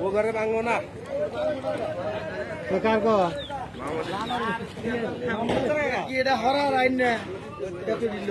ও ঘরে ভাঙবো না। কার কো এটা হরার আইন না? কত দিল।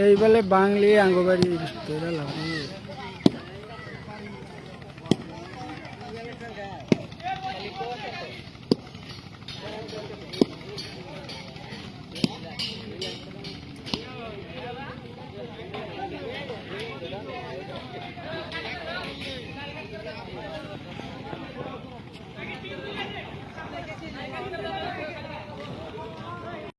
এই বলে বাংলি আঙ্গবাড়ি তোরা লাগে